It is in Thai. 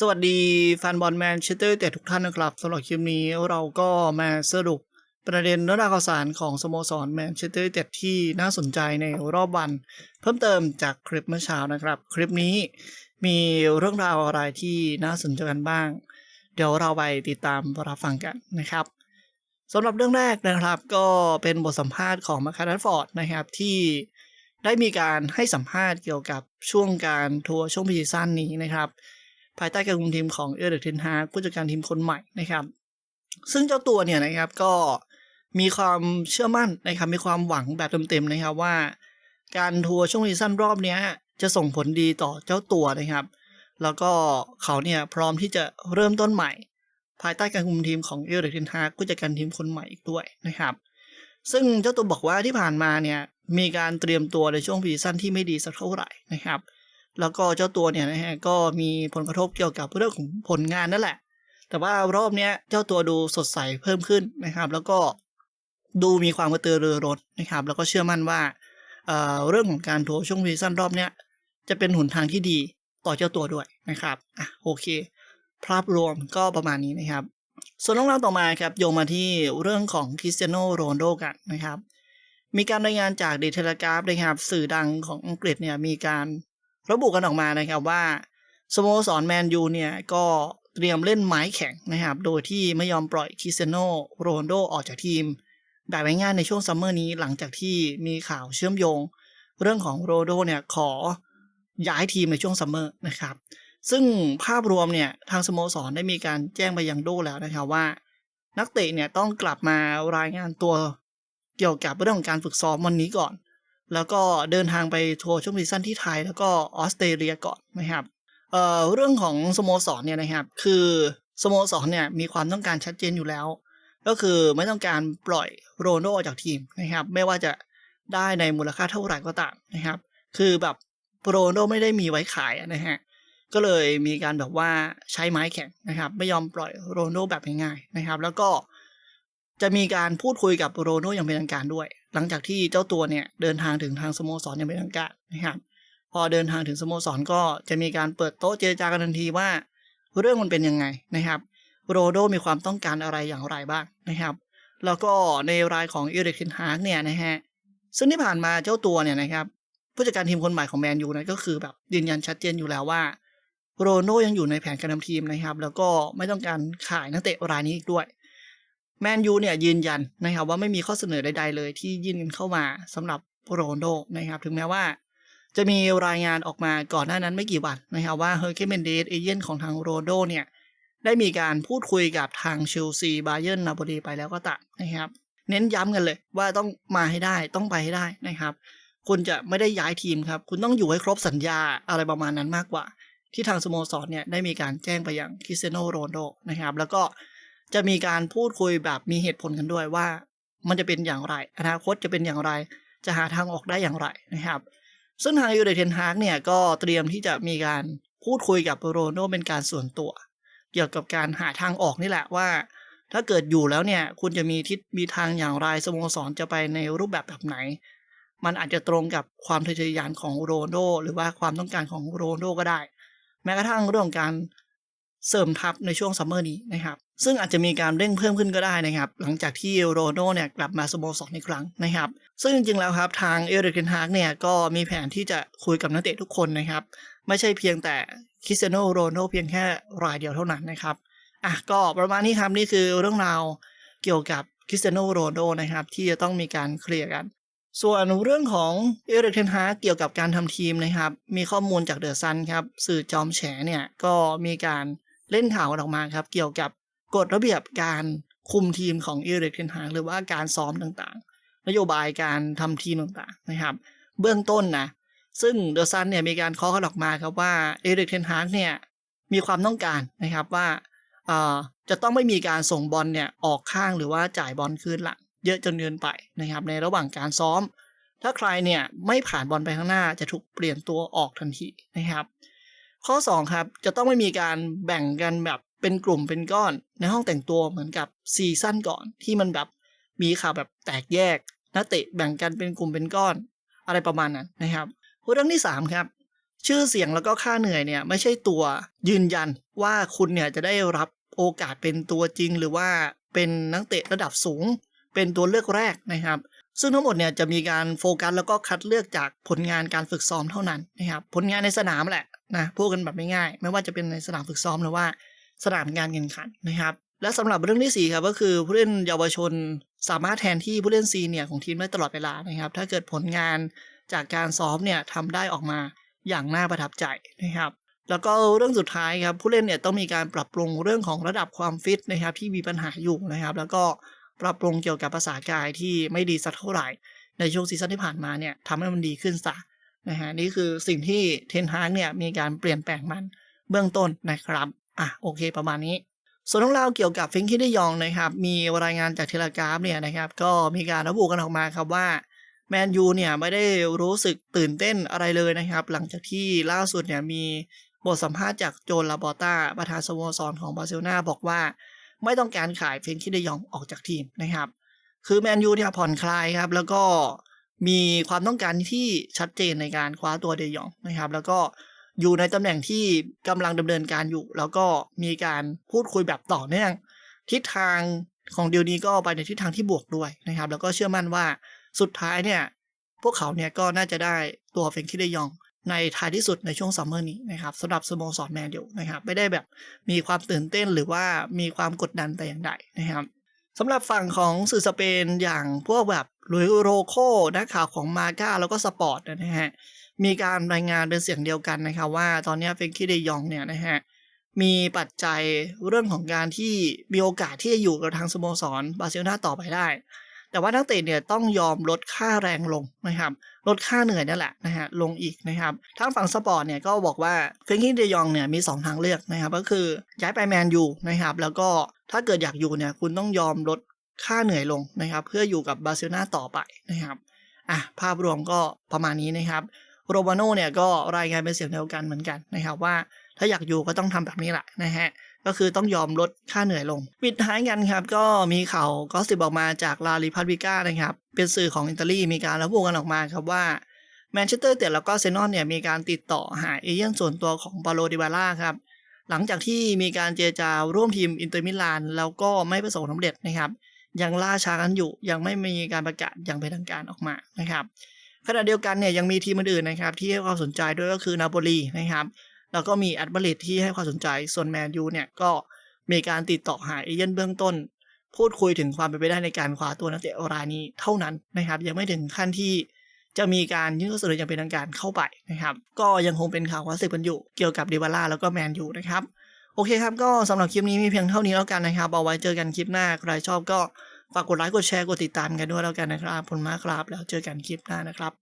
สวัสดีแฟนบอลแมนเชสเตอร์แต่ทุกท่านนะครับสำหรับคลิปนี้เราก็มาสรุปประเด็นเรื่องราวข่าวสารของสโมสรแมนเชสเตอร์เต็ดที่น่าสนใจในรอบวัน เพิ่มเติมจากคลิปเมื่อเช้านะครับ คลิปนี้มีเรื่องราวอะไรที่น่าสนใจกันบ้าง เดี๋ยวเราไปติดตามรับฟังกันนะครับสำหรับเรื่องแรกนะครับ ก็เป็นบทสัมภาษณ์ของมาคาร์ดฟอร์ดนะครับที่ได้มีการให้สัมภาษณ์เกี่ยวกับช่วงการทัวร์ช่วงพรีซีซั่นนี้นะครับ ภายใต้การคุมทีมของเอเดอร์เทนฮากผู้จัดการทีมคนใหม่นะครับ ซึ่งเจ้าตัวเนี่ยนะครับก็มีความเชื่อมั่นนะครับมีความหวังแบบเต็มๆนะครับว่า การทัวร์ช่วงซีซั่นรอบเนี้ยจะส่งผลดีต่อเจ้าตัวนะครับ แล้วก็เขาเนี่ยพร้อมที่จะเริ่มต้นใหม่ ภายใต้การคุมทีมของเอเดอร์เทนฮากผู้จัดการทีมคนใหม่อีกด้วยนะครับซึ่งเจ้าตัวบอกว่าที่ผ่านมาเนี่ยมีการเตรียมตัวในช่วงพีซั่นที่ไม่ดีสักเท่าไหร่นะครับ แล้วก็เจ้าตัวเนี่ยนะฮะก็มีผลกระทบเกี่ยวกับเรื่องของผลงานนั่นแหละ แต่ว่ารอบเนี้ยเจ้าตัวดูสดใสเพิ่มขึ้นนะครับ แล้วก็ดูมีความกระตือรือร้นนะครับ แล้วก็เชื่อมั่นว่าเอ่อเรื่องของการทัวร์ช่วงพรีซั่นรอบเนี้ยจะเป็นหนทางที่ดีต่อเจ้าตัวด้วยนะครับอะโอเค ภาพรวมก็ประมาณนี้นะครับ ส่วนเรื่องราวต่อมาครับโยงมาที่เรื่องของคริสเตียโนโรนโดกันนะครับมีการรายงานจากเดเทเลกราฟนะครับสื่อดังของอังกฤษเนี่ยมีการ ระบุกันออกมานะครับว่าสโมสรแมนยูเนี่ยก็เตรียมเล่นไม้แข็งนะครับ โดยที่ไม่ยอมปล่อยคริสเตียโนโรนโดออกจากทีมแบบง่ายในช่วงซัมเมอร์นี้หลังจากที่มีข่าวเชื่อมโยง เรื่องของโรนโดเนี่ยขอย้ายทีมในช่วงซัมเมอร์นะครับ ซึ่งภาพรวมเนี่ยทางสโมสรได้มีการแจ้งไปยังโดแล้วนะครับว่า นักเตะเนี่ยต้องกลับมารายงานตัวเกี่ยวกับเรื่องของการฝึกซ้อมวันนี้ก่อน แล้วก็เดินทางไปทัวร์ช่วงซีซั่นที่ไทย แล้วก็ออสเตรเลียก่อนนะครับเอ่อเรื่องของสโมสรเนี่ยนะครับคือสโมสรเนี่ยมีความต้องการชัดเจนอยู่แล้ว ก็คือไม่ต้องการปล่อยโรนลโดออกจากทีมนะครับไม่ว่าจะได้ในมูลค่าเท่าไหร่ก็ตามนะครับ คือแบบโรนลโดไม่ได้มีไว้ขายนะฮะก็เลยมีการแบบว่าใช้ไม้แข็งนะครับ ไม่ยอมปล่อยโรนลโดแบบง่ายๆนะครับ แล้วก็จะมีการพูดคุยกับโรนลโดอย่างเป็นทางการด้วย หลังจากที่เจ้าตัวเนี่ยเดินทางถึงทางสโมสรอย่างเป็นทางการนะครับ พอเดินทางถึงสโมสรก็จะมีการเปิดโต๊ะเจรจากันทันทีว่า เรื่องมันเป็นยังไงนะครับ โรนโดมีความต้องการอะไรอย่างไรบ้างนะครับ แล้วก็ในรายของเอริกเทนฮากเนี่ยนะฮะซึ่งที่ผ่านมาเจ้าตัวเนี่ยนะครับผู้จัดการทีมคนใหม่ของแมนยูนะก็คือแบบยืนยันชัดเจนอยู่แล้วว่าโรนโดยังอยู่ในแผนการทำทีมนะครับ แล้วก็ไม่ต้องการขายนักเตะรายนี้อีกด้วย แมนยูเนี่ยยืนยันนะครับว่าไม่มีข้อเสนอใด ๆ เลยที่ยื่นเข้ามาสำหรับโรนโดนะครับ ถึงแม้ว่าจะมีรายงานออกมาก่อนหน้านั้นไม่กี่วันนะครับว่าเฮอร์เกเมนเดสเอเย่นของทางโรนโดเนี่ยได้มีการพูดคุยกับทางเชลซีบาเยิร์นนาโปลีไปแล้วก็ตามนะครับ เน้นย้ำกันเลยว่าต้องมาให้ได้ต้องไปให้ได้นะครับ คุณจะไม่ได้ย้ายทีมครับ คุณต้องอยู่ให้ครบสัญญาอะไรประมาณนั้นมากกว่า ที่ทางสโมสรเนี่ยได้มีการแจ้งไปยังคริสเตียโนโรนโดนะครับ แล้วก็ จะมีการพูดคุยแบบมีเหตุผลกันด้วยว่า มันจะเป็นอย่างไร อนาคตจะเป็นอย่างไร จะหาทางออกได้อย่างไรนะครับ ซึ่งทางยูไนเทนฮากเนี่ยก็เตรียมที่จะมีการพูดคุยกับโรนโดเป็นการส่วนตัว เกี่ยวกับการหาทางออกนี่แหละว่า ถ้าเกิดอยู่แล้วเนี่ย คุณจะมีทิศมีทางอย่างไรสโมสรจะไปในรูปแบบแบบไหน มันอาจจะตรงกับความทะเยอทะยานของโรนโดหรือว่าความต้องการของโรนโดก็ได้ แม้กระทั่งเรื่องการ เสริมทัพในช่วงซัมเมอร์นี้นะครับ ซึ่งอาจจะมีการเร่งเพิ่มขึ้นก็ได้นะครับ หลังจากที่โรนลโดเนี่ยกลับมาสโมสรอีกครั้งนะครับ ซึ่งจริงๆแล้วครับทางเอริกเทนฮากเนี่ยก็มีแผนที่จะคุยกับนักเตะทุกคนนะครับ ไม่ใช่เพียงแต่คริสเตียโนโรนลโดเพียงแค่รายเดียวเท่านั้นนะครับอะก็ประมาณนี้ครับนี่คือเรื่องราวเกี่ยวกับคริสเตียโนโรนลโดนะครับที่จะต้องมีการเคลียร์กัน ส่วนเรื่องของเอริกเทนฮากเกี่ยวกับการทำทีมนะครับ มีข้อมูลจากเดอะซันครับสื่อจอมแฉเนี่ยก็มีการ เล่นข่าวกันออกมาครับ เกี่ยวกับกฎระเบียบการคุมทีมของเอริกเทนฮากหรือว่าการซ้อมต่างๆ นโยบายการทำทีมต่างๆนะครับ เบื้องต้นนะซึ่งเดอะซันเนี่ยมีการเคาะกันออกมาครับว่าเอริกเทนฮากเนี่ยมีความต้องการนะครับว่าจะต้องไม่มีการส่งบอลเนี่ยออกข้างหรือว่าจ่ายบอลคืนหลังเยอะจนเกินไปนะครับ ในระหว่างการซ้อม ถ้าใครเนี่ยไม่ผ่านบอลไปข้างหน้าจะถูกเปลี่ยนตัวออกทันทีนะครับ ข้อ 2 ครับ จะต้องไม่มีการแบ่งกันแบบเป็นกลุ่มเป็นก้อนในห้องแต่งตัวเหมือนกับซีซั่นก่อนที่มันแบบมีข่าวแบบแตกแยกนักเตะแบ่งกันเป็นกลุ่มเป็นก้อน อะไรประมาณนั้นนะครับเรื่องที่ 3 ครับชื่อเสียงแล้วก็ค่าเหนื่อยเนี่ยไม่ใช่ตัวยืนยันว่าคุณเนี่ยจะได้รับโอกาสเป็นตัวจริง หรือว่าเป็นนักเตะระดับสูง เป็นตัวเลือกแรกนะครับ ซึ่งทั้งหมดเนี่ยจะมีการโฟกัสแล้วก็คัดเลือกจากผลงานการฝึกซ้อมเท่านั้นนะครับผลงานในสนามแหละนะพูดกันแบบไม่ง่ายไม่ว่าจะเป็นในสนามฝึกซ้อมหรือว่าสนามงานแข่งขันนะครับ และสำหรับเรื่องที่สี่ครับก็คือผู้เล่นเยาวชนสามารถแทนที่ผู้เล่นซีเนียของทีมได้ตลอดเวลานะครับ ถ้าเกิดผลงานจากการซ้อมเนี่ยทำได้ออกมาอย่างน่าประทับใจนะครับ แล้วก็เรื่องสุดท้ายครับผู้เล่นเนี่ยต้องมีการปรับปรุงเรื่องของระดับความฟิตนะครับที่มีปัญหาอยู่นะครับ แล้วก็ ปรับปรุงเกี่ยวกับภาษากายที่ไม่ดีสักเท่าไหร่ ในช่วงซีซั่นที่ผ่านมาเนี่ยทำให้มันดีขึ้นซะนะฮะนี่คือสิ่งที่เทนฮากเนี่ยมีการเปลี่ยนแปลงมันเบื้องต้นนะครับอะโอเคประมาณนี้ส่วนเรื่องราวเกี่ยวกับฟิงคิดได้ยองนะครับ มีรายงานจากเทเลกราฟเนี่ยนะครับ ก็มีการระบุกันออกมาครับว่าแมนยูเนี่ยไม่ได้รู้สึกตื่นเต้นอะไรเลยนะครับ หลังจากที่ล่าสุดเนี่ยมีบทสัมภาษณ์จากโจนลาบอต้าประธานสโมสรของบาร์เซโลนาบอกว่า ไม่ต้องการขายเฟนคิดยองออกจากทีมนะครับ คือแมนยูเนี่ยผ่อนคลายครับ แล้วก็มีความต้องการที่ชัดเจนในการคว้าตัวเดยองนะครับ แล้วก็อยู่ในตำแหน่งที่กำลังดำเนินการอยู่ แล้วก็มีการพูดคุยแบบต่อเนื่อง ทิศทางของเดียวนี้ก็ไปในทิศทางที่บวกด้วยนะครับ แล้วก็เชื่อมั่นว่าสุดท้ายเนี่ย พวกเขาเนี่ยก็น่าจะได้ตัวเฟนคิดยอง ในท้ายที่สุดในช่วงซัมเมอร์นี้นะครับสำหรับสโมสรแมนยูนะครับไม่ได้แบบมีความตื่นเต้นหรือว่ามีความกดดันแต่อย่างใดนะครับสำหรับฝั่งของสื่อสเปนอย่างพวกแบบลุยโรโคนักข่าวของมาก้าแล้วก็สปอร์ตนะฮะมีการรายงานเป็นเสียงเดียวกันนะครับว่าตอนนี้เฟนคิเดยองเนี่ยนะฮะมีปัจจัยเรื่องของการที่มีโอกาสที่จะอยู่กับทางสโมสรบาร์เซโลนาต่อไปได้ แต่ว่านักเตะเนี่ยต้องยอมลดค่าแรงลงนะครับลดค่าเหนื่อยนั่นแหละนะฮะลงอีกนะครับทางฝั่งสปอร์ตเนี่ยก็บอกว่าเฟรนกี้เดยองเนี่ยมี 2 ทางเลือกนะครับก็คือย้ายไปแมนยูนะครับแล้วก็ถ้าเกิดอยากอยู่เนี่ยคุณต้องยอมลดค่าเหนื่อยลงนะครับเพื่ออยู่กับบาร์เซโลนาต่อไปนะครับอะภาพรวมก็ประมาณนี้นะครับโรบาโน่เนี่ยก็รายงานเป็นเสียงเดียวกันเหมือนกันนะครับว่าถ้าอยากอยู่ก็ต้องทำแบบนี้แหละนะฮะ ก็คือต้องยอมลดค่าเหนื่อยลง ปิดท้ายกันครับ ก็มีข่าวก็สิบออกมาจากลาลิพัตวิก้านะครับ เป็นสื่อของอิตาลีมีการระบุกันออกมาครับว่าแมนเชสเตอร์เตดแล้วก็เซนอนเนี่ยมีการติดต่อหาเอเย่นส่วนตัวของปาโลดิบาล่าครับ หลังจากที่มีการเจรจาร่วมทีมอินเตอร์มิลานแล้วก็ไม่ประสบความสำเร็จนะครับ ยังล่าช้ากันอยู่ยังไม่มีการประกาศอย่างเป็นทางการออกมานะครับขณะเดียวกันเนี่ยยังมีทีมอื่นๆนะครับที่ให้ความสนใจด้วยก็คือนาโปลีนะครับ แล้วก็มีแอดมาริดที่ให้ความสนใจส่วนแมนยูเนี่ยก็มีการติดต่อหาเอเย่นเบื้องต้น พูดคุยถึงความเป็นไปได้ในการคว้าตัวนักเตะรายนี้เท่านั้นนะครับ ยังไม่ถึงขั้นที่จะมีการยื่นข้อเสนออย่างเป็นทางการเข้าไปนะครับ ก็ยังคงเป็นข่าวว่าสืบกันอยู่เกี่ยวกับดิบาร่าแล้วก็แมนยูนะครับ โอเคครับ ก็สำหรับคลิปนี้มีเพียงเท่านี้แล้วกันนะครับ เอาไว้เจอกันคลิปหน้า ใครชอบก็ฝากกดไลค์กดแชร์กดติดตามกันด้วยแล้วกันนะครับขอบคุณมากครับ แล้วเจอกันคลิปหน้านะครับ